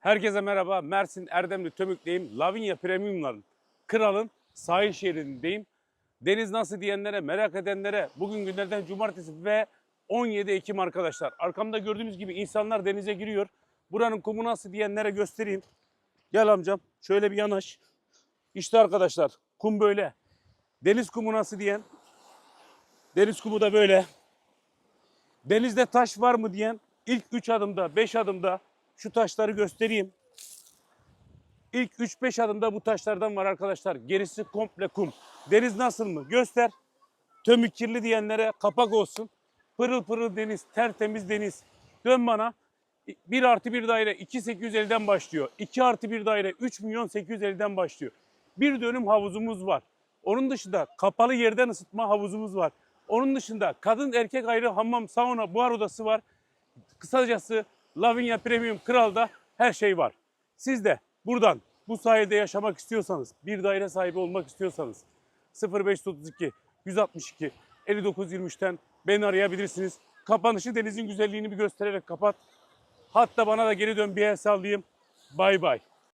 Herkese merhaba. Mersin Erdemli Tömük'teyim. Lavinia Premium'ların kralın sahil şehrindeyim. Deniz nasıl diyenlere, merak edenlere bugün günlerden cumartesi ve 17 Ekim arkadaşlar. Arkamda gördüğünüz gibi insanlar denize giriyor. Buranın kumu nasıl diyenlere göstereyim. Gel amcam şöyle bir yanaş. İşte arkadaşlar kum böyle. Deniz kumu nasıl diyen. Deniz kumu da böyle. Denizde taş var mı diyen ilk 3 adımda 5 adımda şu taşları göstereyim. İlk 3-5 adımda bu taşlardan var arkadaşlar. Gerisi komple kum. Deniz nasıl mı? Göster. Tömük kirli diyenlere kapak olsun. Pırıl pırıl deniz, tertemiz deniz. Dön bana. 1 artı 1 daire 2850'den başlıyor. 2 artı 1 daire 3 milyon 850'den başlıyor. Bir dönüm havuzumuz var. Onun dışında kapalı yerden ısıtma havuzumuz var. Onun dışında kadın erkek ayrı hamam, sauna, buhar odası var. Kısacası Lavinia Premium Kral'da her şey var. Siz de buradan bu sahilde yaşamak istiyorsanız, bir daire sahibi olmak istiyorsanız 0532 162 5923'ten beni arayabilirsiniz. Kapanışı denizin güzelliğini bir göstererek kapat. Hatta bana da geri dön bir el sallayayım. Bay bay.